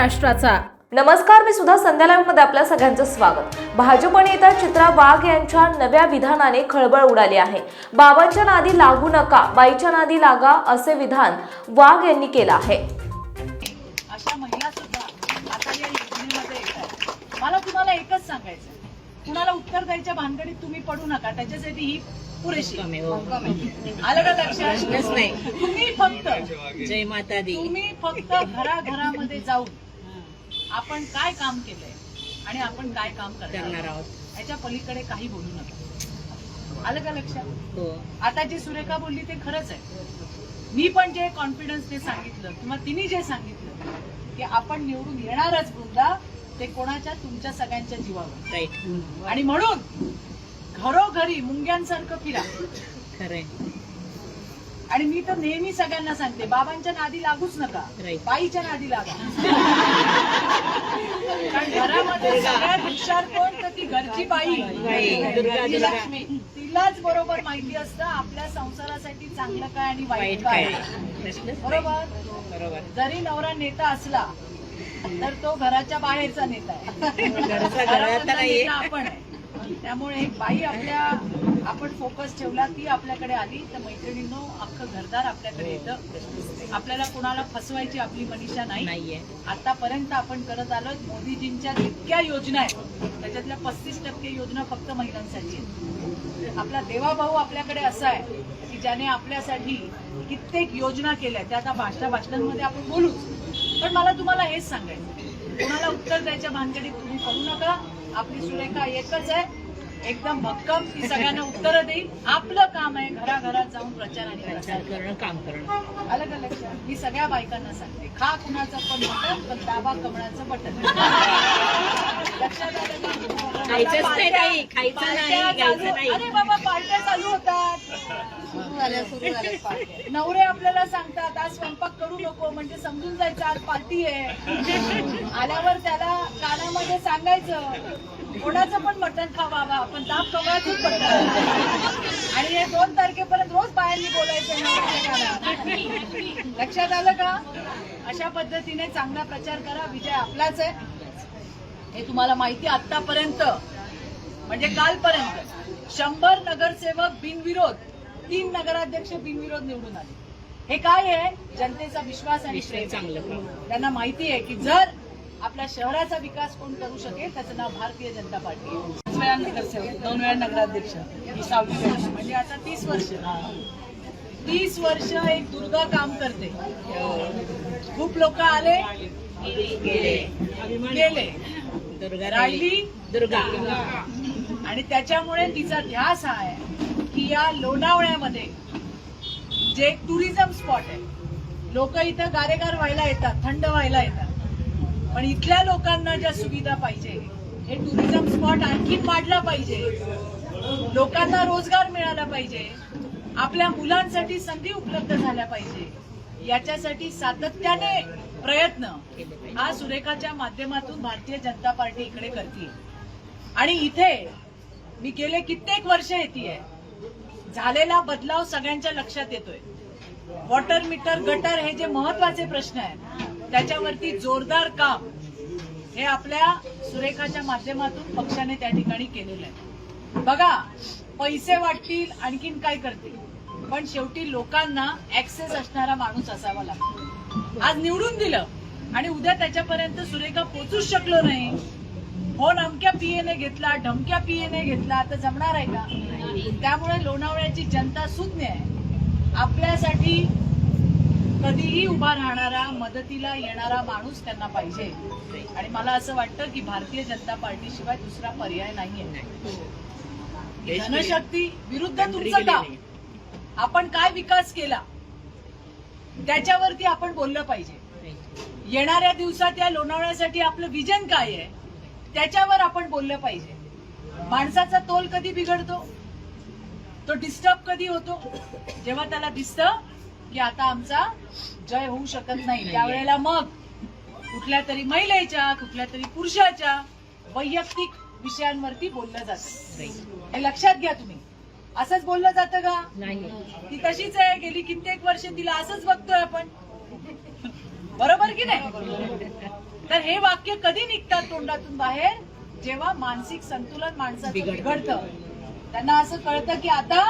महाराष्ट्राचा. नमस्कार मी सुद्धा संध्या लाईव्हमध्ये आपल्या सगळ्यांचं स्वागत. भाजप नेता चित्रा वाघ यांच्या नव्या विधानाने खळबळ उडाली आहे. बाबांच्या नादी लागू नका बाईच्या नादी लागा असे विधान वाघ यांनी केलं आहे. अशा महिला सुद्धा आता या योजनेमध्ये येतात मला तुम्हाला एकच सांगायचं कुणाला उत्तर द्यायच्या भानगडीत तुम्ही पडू नका त्याच्यासाठी ही पुरेशी आलं का लक्षात? नाही. तुम्ही फक्त जय माता दी. तुम्ही फक्त घराघरामध्ये जाऊन आपण काय काम केलंय आणि आपण काय काम करणार आहोत? याच्या पलीकडे काही बोलू नका. आलं का लक्षात? हो. आता जी सुरेखा बोलली ते खरंच आहे. मी पण जे कॉन्फिडन्सने सांगितलं किंवा तिने जे सांगितलं की आपण निवडून येणारच वृंदा ते कोणाच्या? तुमच्या सगळ्यांच्या जीवावर. राईट आणि म्हणून घरोघरी मुंग्यांसारखं फिरा. खरंय. आणि मी तर नेहमी सगळ्यांना सांगते बाबांच्या नादी लागूच नका. बाईच्या नादी लागा. कारण घरामध्ये सगळ्यात हुशार कोण? तर ती घरची बाई. लक्ष्मी. तिलाच बरोबर माहिती असतं आपल्या संसारासाठी चांगलं काय आणि वाईट काय. बरोबर? बरोबर. जरी नवरा नेता असला तर तो घराच्या बाहेरचा नेता आहे. आपण त्यामुळे बाई आपल्या आपण फोकस ठेवला ती आपल्याकडे आली तर मैत्रिणींनो अख्खं घरदार आपल्याकडे येतं. आपल्याला कोणाला फसवायची आपली मनीषा नाही. नाहीये. आतापर्यंत आपण करत आलो मोदीजींच्या जितक्या योजना आहेत त्याच्यातल्या पस्तीस टक्के योजना फक्त महिलांसाठी आहेत. आपला देवाभाऊ आपल्याकडे असा आहे की ज्याने आपल्यासाठी कित्येक योजना केल्या त्या आता भाषणा भाषणांमध्ये आपण बोलूच. पण मला तुम्हाला हेच सांगायचं कोणाला उत्तर द्यायच्या भानगडीत तुम्ही पडू नका. आपली सुरेखा एकच आहे. एकदम भक्कम ती सगळ्यांना उत्तरं देईल आपलं काम आहे घराघरात जाऊन प्रचार आणि प्रचार करणं काम करणं. आलं का लक्षात मी सगळ्या बायकांना सांगते. खा कुणाचं पण बटन पण दाबा कमळाचं बटन लक्षात आलं का? नाही खायचं नाही. अरे बाबा पार्ट्या चालू होतात. नवरे आपल्याला सांगतात आज स्वयंपाक करू नको म्हणजे समजून जायचं आज पार्टी आहे. आल्यावर त्याला कानामध्ये सांगायचं कोणाचं पण मटण खा बाबा पण ताप कमळाचंच बटन आणि हे दोन तारखेपर्यंत रोज बाहेरनी बोलायचं लक्षात आलं का? अशा पद्धतीने चांगला प्रचार करा. विजय आपलाच आहे. हे तुम्हाला माहिती आहे आतापर्यंत म्हणजे कालपर्यंत शंभर नगरसेवक बिनविरोध तीन नगराध्यक्ष बिनविरोध निवडून आले. हे काय आहे? जनतेचा विश्वास आणि प्रेम. चांगलं त्यांना माहिती आहे की जर आपल्या शहराचा विकास कोण करू शकेल त्याचं नाव भारतीय जनता पार्टी आहे. पाच वेळा नगरसेवक दोन वेळा नगराध्यक्ष. ही सहावी वर्ष म्हणजे आता तीस वर्ष. तीस वर्ष एक दुर्गा काम करते. खूप लोक आले. गेले. दुर्गा राहिली. दुर्गा. आणि त्याच्यामुळे तिचा ध्यास हा आहे. या लोणावळ्यामध्ये जे एक टुरिझम स्पॉट आहे लोक इथं गारेगार व्हायला येतात थंड व्हायला येतात. पण इथल्या लोकांना ज्या सुविधा पाहिजे हे टुरिझम स्पॉट आणखी वाढला पाहिजे. लोकांना रोजगार मिळाला पाहिजे. आपल्या मुलांसाठी संधी उपलब्ध झाल्या पाहिजे. याच्यासाठी सातत्याने प्रयत्न हा सुरेखाच्या माध्यमातून भारतीय जनता पार्टी इकडे करते आणि इथे मी गेले कित्येक वर्ष येते झालेला बदलाव सगळ्यांच्या लक्षात येतोय. वॉटर मीटर गटर हे जे महत्त्वाचे प्रश्न आहेत त्याच्यावरती जोरदार काम हे आपल्या सुरेखाच्या माध्यमातून पक्षाने त्या ठिकाणी केलेलं आहे. बघा पैसे वाटतील आणखीन काय करतील पण शेवटी लोकांना ऍक्सेस असणारा माणूस असावा लागतो. आज निवडून दिलं आणि उद्या त्याच्यापर्यंत सुरेखा पोचूच शकलो नाही फोन अमक्या पीएने घेतला ढमक्या पीएने घेतला तर जमणार आहे का? त्यामुळे लोणावळ्याची जनता सुज्ञ आहे. आपल्यासाठी कधीही उभा राहणारा मदतीला येणारा माणूस त्यांना पाहिजे. आणि मला असं वाटतं की भारतीय जनता पार्टीशिवाय दुसरा पर्याय नाहीये. जनशक्ती विरुद्ध तुमचं काम. आपण काय विकास केला त्याच्यावरती आपण बोललं पाहिजे. येणाऱ्या दिवसात या लोणावळ्यासाठी आपलं विजन काय आहे? त्याच्यावर आपण बोललं पाहिजे. माणसाचा तोल कधी बिघडतो? तो डिस्टर्ब कधी होतो? जेव्हा त्याला दिसतं की आता आमचा जय होऊ शकत नाही. त्यावेळेला मग कुठल्या तरी महिलेच्या कुठल्या तरी पुरुषाच्या वैयक्तिक विषयांवरती बोललं जातं. हे लक्षात घ्या तुम्ही. असंच बोललं जातं का? नाही. ती तशीच आहे. गेली कित्येक वर्ष तिला असंच बघतोय आपण. बरोबर की नाही? तर हे वाक्य कधी निघतात तोंडातून बाहेर? जेव्हा मानसिक संतुलन माणसाचं बिघडतं. त्यांना असं कळतं की आता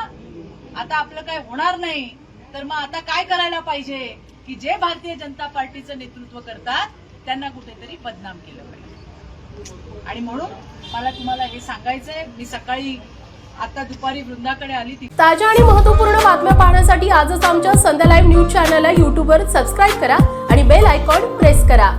आता आपलं काय होणार नाही. तर मग आता काय करायला पाहिजे? की जे भारतीय जनता पार्टीचं नेतृत्व करतात त्यांना कुठेतरी बदनाम केलं पाहिजे. आणि म्हणून मला तुम्हाला हे सांगायचंय मी सकाळी आता दुपारी वृंदाकडे आली ती ताज्या आणि महत्त्वपूर्ण बातम्या पाहण्यासाठी आजच आमच्या संध्या लाईव्ह न्यूज चॅनलला यूट्यूबवर सबस्क्राईब करा आणि बेल आयकॉन प्रेस करा.